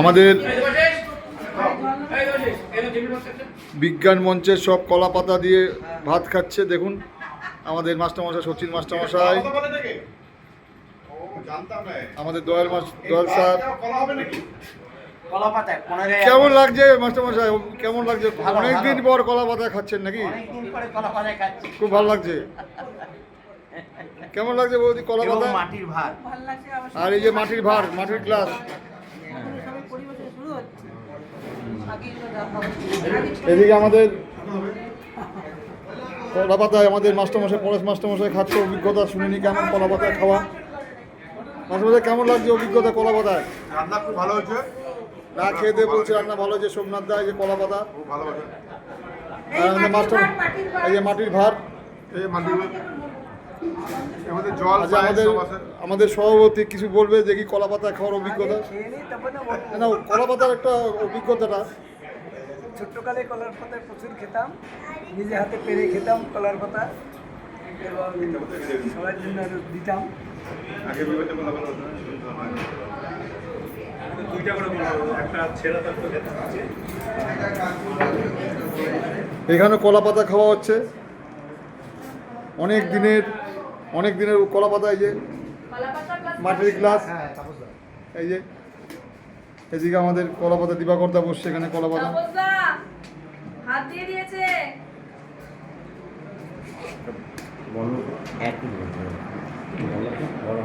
আমাদের বিজ্ঞান মঞ্চের সব কলা পাতা দিয়ে ভাত খাচ্ছে দেখুন। আমাদের মাস্টারমশাই সচিন মাস্টারমশাই। আমাদের দয়াল মাস দয়াল স্যার। কেমন লাগছে মাস্টারমশাই? কেমন লাগছে? অনেকদিন পর কলা পাতা খাচ্ছেন নাকি? খুব ভালো লাগছে। কেমন লাগছে বৌদি কলা পাতা মাটির ভাত। আর এই যে মাটির ভার মাটির গ্লাস। এদিকে আমাদের কলা পাতায় আমাদের মাস্টারমশাই পরেশ মাস্টারমশাই খাচ্ছে অভিজ্ঞতা শুনিনি কেমন কলা পাতায় খাওয়া? মাস্টারমশাই কেমন লাগছে অভিজ্ঞতা কলা পাতায়? রান্না খুব ভালো হয়েছে না খেয়ে দিয়ে বলছে রান্না ভালো যে সোমনাথ দা এই যে কলা পাতা। ভালো হয়েছে মাস্টার এই যে মাটির এই মাটি আমাদের জল আচ্ছা আমাদের আমাদের সভাপতি কিছু বলবে যে কি কলা পাতা খাওয়ার অভিজ্ঞতা। না কলা পাতার একটা অভিজ্ঞতাটা। ছোট্টকালে কলার পাতা প্রচুর খেতাম নিজে হাতে পেরে খেতাম কলার পাতা। এবং সবার জন্য দিতাম। এখানে কলা পাতা খাওয়া হচ্ছে। অনেক দিনের অনেক দিনের কলা পাতা এই যে মাটির গ্লাস। এই যে এদিকে আমাদের কলা পাতা দিবাকর্তা বসছে এখানে কলা পাতা। তাপসদা, হাত দিয়ে দিয়েছে একই এক মিনিট বলো।